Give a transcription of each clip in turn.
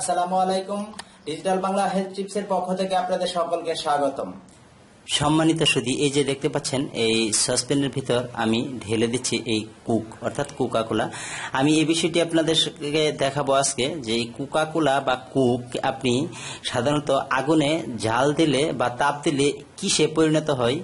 আসসালামু আলাইকুম digital Bangla health টিপসের পক্ষ থেকে আপনাদের সকলকে স্বাগতম। সম্মানিত সুদী এই যে দেখতে পাচ্ছেন, এই সসপ্যানের ভিতর আমি ঢেলে দিচ্ছি এই কুক, অর্থাৎ কোকাকোলা আমি এই বিষয়টি আপনাদেরকে দেখাবো আজকে, যে এই কোকাকোলা বা কুক আপনি সাধারণত আগুনে জাল দিলে বা তাপ দিলে কিসে পরিণত হয়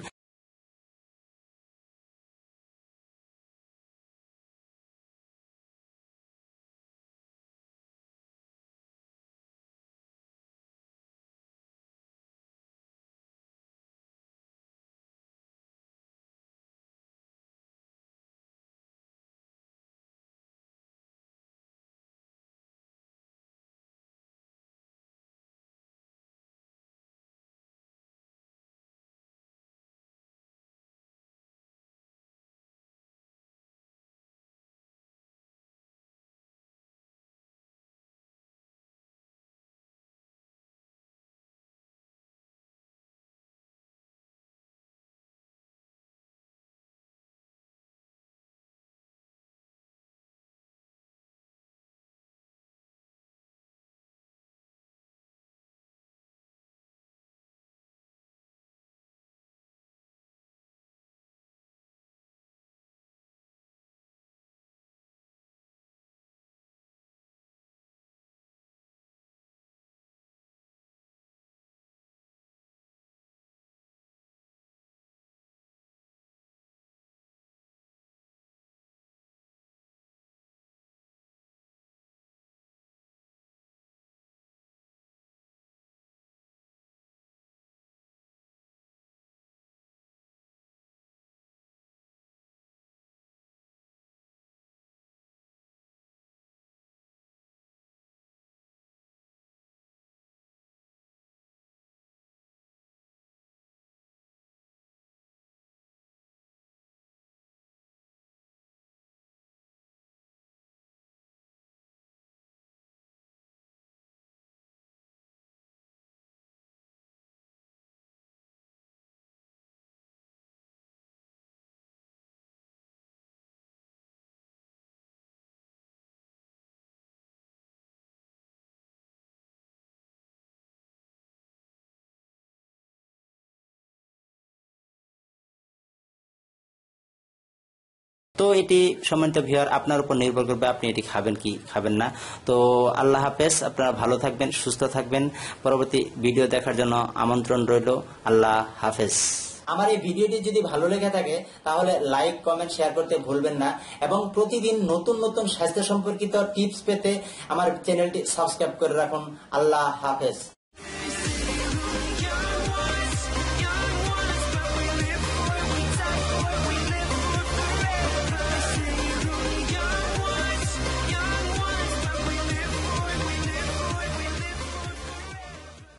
তো এটি সম্মানিত ভিওর আপনার উপর নির্ভর করবে আপনি এটি খাবেন কি, খাবেন না। তো আল্লাহ হাফেজ, আপনারা ভালো থাকবেন, সুস্থ থাকবেন। পরবর্তী ভিডিও দেখার জন্য আমন্ত্রণ রইল। আল্লাহ হাফেজ। আমার এই ভিডিওটি যদি ভালো লেগে থাকে, তাহলে লাইক কমেন্ট শেয়ার করতে ভুলবেন না। এবং প্রতিদিন নতুন নতুন স্বাস্থ্য সম্পর্কিত টিপস পেতে আমার চ্যানেলটি সাবস্ক্রাইব করে রাখুন। আল্লাহ হাফেজ।